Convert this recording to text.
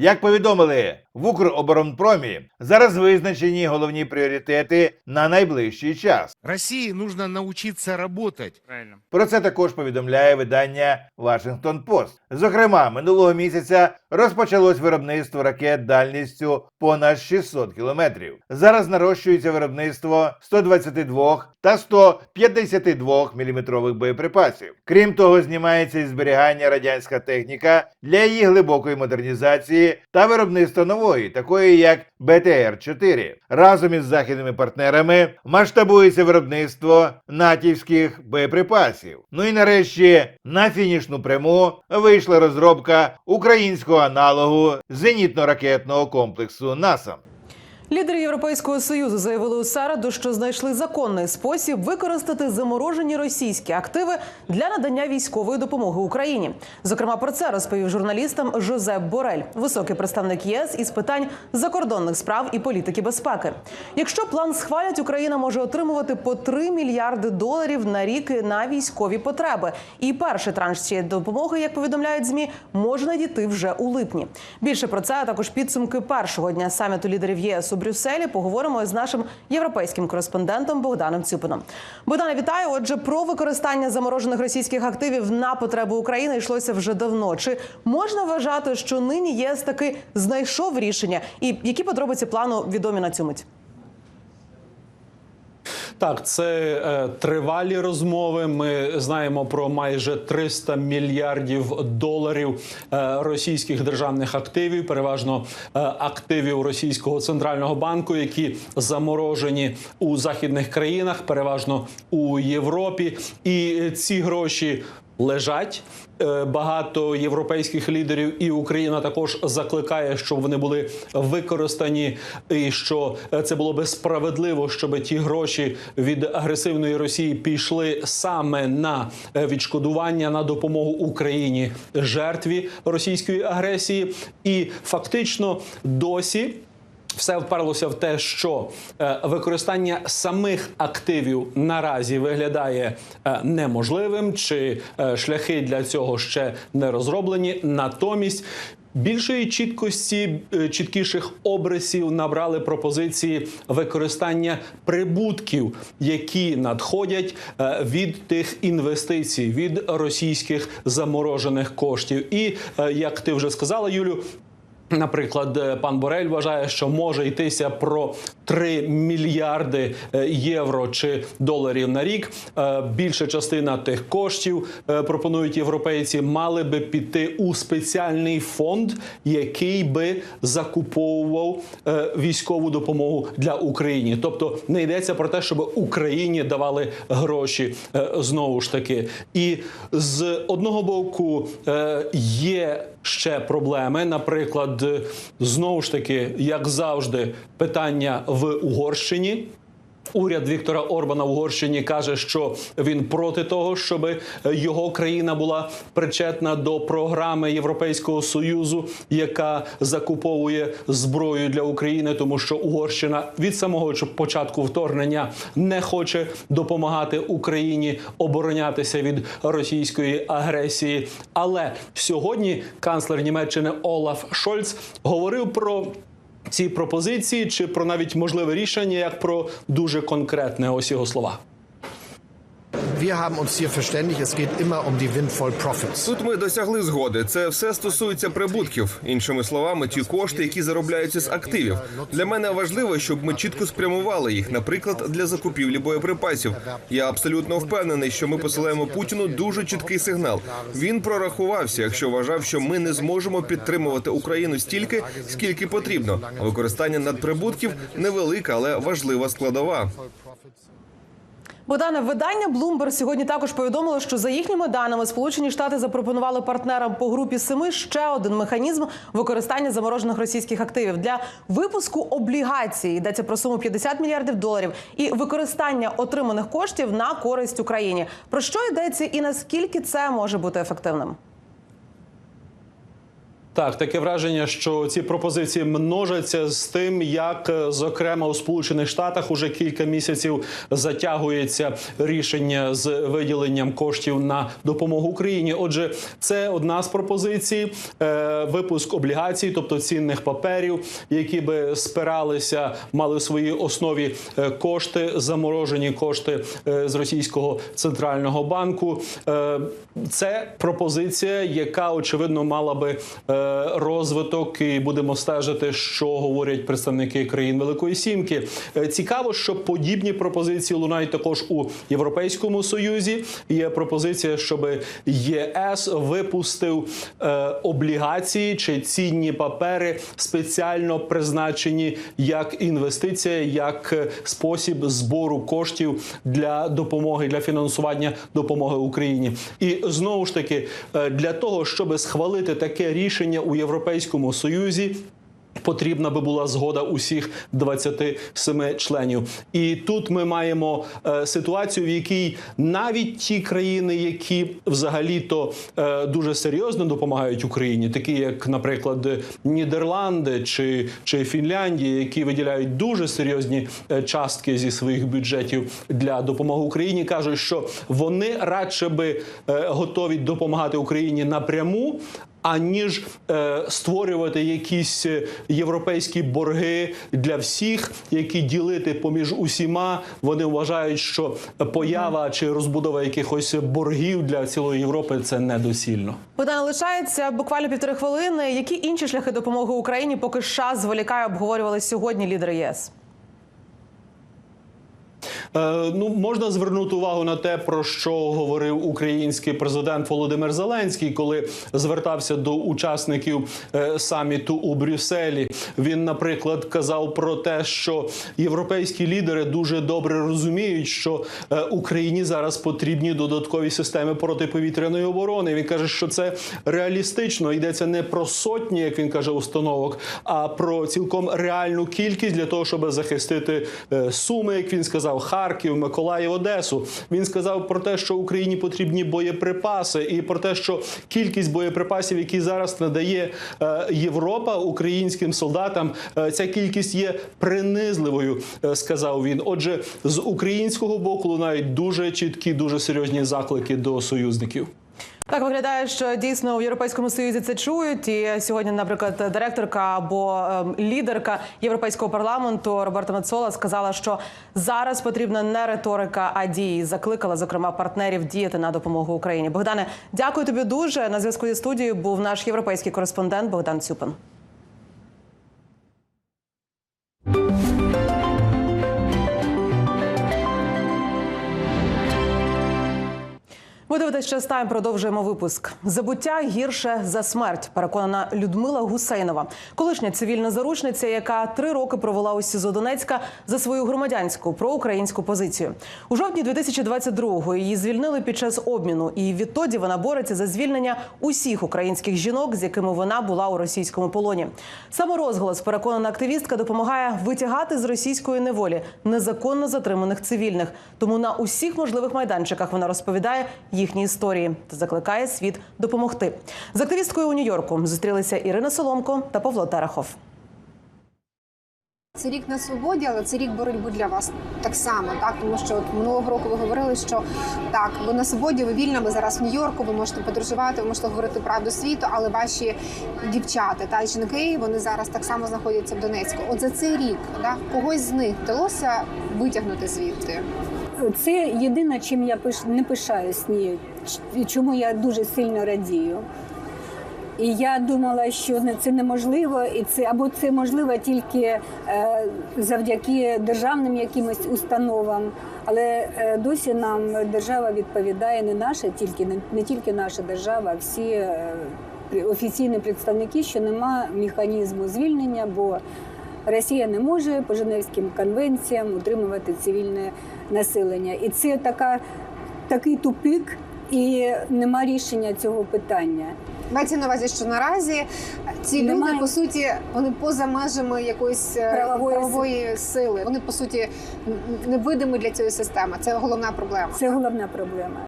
Як повідомили в Укроборонпромі, зараз визначені головні пріоритети на найближчий час. России нужно научиться работать. Правильно. Про це також повідомляє видання Washington Post. Зокрема, минулого місяця розпочалось виробництво ракет дальністю понад 600 кілометрів. Зараз нарощується виробництво 122 та 152 мм боєприпасів. Крім того, знімається і зберігання радянська техніка для її глибокої модернізації та виробництва нової, такої як БТР-4. Разом із західними партнерами масштабується виробництво натівських боєприпасів. Ну і нарешті на фінішну пряму вийшла розробка українського аналогу зенітно-ракетного комплексу НАСА. Лідери Європейського союзу заявили у середу, що знайшли законний спосіб використати заморожені російські активи для надання військової допомоги Україні. Зокрема, про це розповів журналістам Жозеп Борель, високий представник ЄС із питань закордонних справ і політики безпеки. Якщо план схвалять, Україна може отримувати по 3 мільярди доларів на рік на військові потреби. І перший транш цієї допомоги, як повідомляють змі, може надійти вже у липні. Більше про це а також підсумки першого дня саміту лідерів ЄС у Брюсселі. Поговоримо з нашим європейським кореспондентом Богданом Цюпином. Богдане, вітаю. Отже, про використання заморожених російських активів на потреби України йшлося вже давно. Чи можна вважати, що нині ЄС таки знайшов рішення? І які подробиці плану відомі на цю мить? Так, це е, тривалі розмови. Ми знаємо про майже 300 мільярдів доларів е, російських державних активів, переважно е, активів російського центрального банку, які заморожені у західних країнах, переважно у Європі. І ці гроші лежать. Е, Багато європейських лідерів і Україна також закликає, щоб вони були використані, і що е, це було би справедливо, щоб ті гроші від агресивної Росії пішли саме на е, відшкодування на допомогу Україні жертві російської агресії, і фактично досі. Все вперлося в те, що е, використання самих активів наразі виглядає е, неможливим, чи е, шляхи для цього ще не розроблені. Натомість більшої чіткості, чіткіших обрисів набрали пропозиції використання прибутків, які надходять від тих інвестицій від російських заморожених коштів. І як ти вже сказала, Юлю. Наприклад, е, пан Борель вважає, що може йтися про 3 мільярди е, євро чи доларів на рік. Е, Більша частина тих коштів пропонують європейці, мали би піти у спеціальний фонд, який би закуповував військову допомогу для України. Тобто не йдеться про те, щоб Україні давали гроші знову ж таки. І з одного боку є ще проблеми. Наприклад, знову ж таки, як завжди, питання в Угорщині. Уряд Віктора Орбана в Угорщині каже, що він проти того, щоб його країна була причетна до програми Європейського союзу, яка закуповує зброю для України, тому що Угорщина від самого початку вторгнення не хоче допомагати Україні оборонятися від російської агресії. Але сьогодні канцлер Німеччини Олаф Шольц говорив про ці пропозиції чи про навіть можливе рішення, як про дуже конкретне ось його слова. Wir haben uns hier verständigt, es geht immer um die windfall profits. Тут ми досягли згоди. Це все стосується прибутків. Іншими словами, ті кошти, які заробляються з активів. Для мене важливо, щоб ми чітко спрямували їх, наприклад, для закупівлі боєприпасів. Я абсолютно впевнений, що ми посилаємо Путіну дуже чіткий сигнал. Він прорахувався, якщо вважав, що ми не зможемо підтримувати Україну стільки, скільки потрібно. Використання надприбутків невелика, але важлива складова. Богдане, видання Bloomberg сьогодні також повідомило, що за їхніми даними Сполучені Штати запропонували партнерам по групі семи ще один механізм використання заморожених російських активів для випуску облігацій. Йдеться про суму 50 мільярдів доларів і використання отриманих коштів на користь Україні. Про що йдеться і наскільки це може бути ефективним? Так, таке враження, що ці пропозиції множаться з тим, як е, зокрема у Сполучених Штатах уже кілька місяців затягується рішення з виділенням коштів на допомогу Україні. Отже, це одна з пропозицій: е, випуск облігацій, тобто цінних паперів, які би спиралися, мали в своїй основі е, кошти, заморожені кошти з російського центрального банку. Це пропозиція, яка очевидно мала би розвиток, і будемо стежити, що говорять представники країн Великої Сімки. Е, Цікаво, що подібні пропозиції лунають також у Європейському Союзі. Є пропозиція, щоб ЄС випустив е, облігації чи цінні папери, спеціально призначені як інвестиція, як е, спосіб збору коштів для допомоги для фінансування допомоги Україні. І знову ж таки, для того, щоб схвалити таке рішення у Європейському Союзі. Потрібна би була згода усіх 27 членів, і тут ми маємо е, ситуацію, в якій навіть ті країни, які взагалі-то е, дуже серйозно допомагають Україні, такі як, наприклад, Нідерланди чи, чи Фінляндія, які виділяють дуже серйозні е, частки зі своїх бюджетів для допомоги Україні, кажуть, що вони радше би е, готові допомагати Україні напряму аніж е, створювати якісь е, європейські борги для всіх, які ділити поміж усіма. Вони вважають, що поява чи розбудова якихось боргів для цілої Європи це недоцільно. Богдан, лишається буквально півтори хвилини. Які інші шляхи допомоги Україні, поки США зволікає, обговорювали сьогодні лідери ЄС? Е, ну можна звернути увагу на те, про що говорив український президент Володимир Зеленський, коли звертався до учасників е, саміту у Брюсселі. Він, наприклад, казав про те, що європейські лідери дуже добре розуміють, що е, Україні зараз потрібні додаткові системи протиповітряної оборони. Він каже, що це реалістично йдеться не про сотні, як він каже, установок, а про цілком реальну кількість для того, щоб захистити Суми, як він сказав, Харків, Миколаїв, Одесу. Він сказав про те, що Україні потрібні боєприпаси, і про те, що кількість боєприпасів, які зараз надає е, Європа українським солдатам, е, ця кількість є принизливою, е, сказав він. Отже, з українського боку лунають дуже чіткі, дуже серйозні заклики до союзників. Так виглядає, що дійсно в Європейському Союзі це чують. І сьогодні, наприклад, директорка або ем, лідерка Європейського парламенту Роберта Мецола сказала, що зараз потрібна не риторика, а дії. Закликала зокрема партнерів діяти на допомогу Україні. Богдане, дякую тобі дуже. На зв'язку зі студією був наш європейський кореспондент Богдан Цюпин. Дивитесь час тайм. Продовжуємо випуск. Забуття гірше за смерть. Переконана Людмила Гусейнова, колишня цивільна заручниця, яка три роки провела у СІЗО Донецька за свою громадянську проукраїнську позицію. У жовтні 2022-го її звільнили під час обміну, і відтоді вона бореться за звільнення усіх українських жінок, з якими вона була у російському полоні. Саме розголос, переконана активістка, допомагає витягати з російської неволі незаконно затриманих цивільних. Тому на усіх можливих майданчиках вона розповідає їхні історії та закликає світ допомогти. З активісткою у Нью-Йорку зустрілися Ірина Соломко та Павло Терехов. Це рік на свободі, але це рік боротьби для вас так само, так тому що от минулого року ви говорили, що так, ви на свободі, ви вільна, ви зараз в Нью-Йорку, ви можете подорожувати, ви можете говорити правду світу, але ваші дівчата та жінки вони зараз так само знаходяться в Донецьку. От за цей рік да, когось з них вдалося витягнути звідти. Це єдине, чим я пиш... не пишаюсь ні, чому я дуже сильно радію. І я думала, що це неможливо, і це або це можливо тільки е, завдяки державним якимось установам. Але е, досі нам держава відповідає не наша, тільки не, не тільки наша держава, а всі е, офіційні представники, що нема механізму звільнення, бо Росія не може по Женевським конвенціям утримувати цивільне населення. І це така, такий тупик, і нема рішення цього питання. Мається на увазі, що наразі ці Немає. люди по суті вони поза межами якоїсь е, Правової правової сили. Вони по суті невидимі для цієї системи. Це головна проблема. Це головна проблема.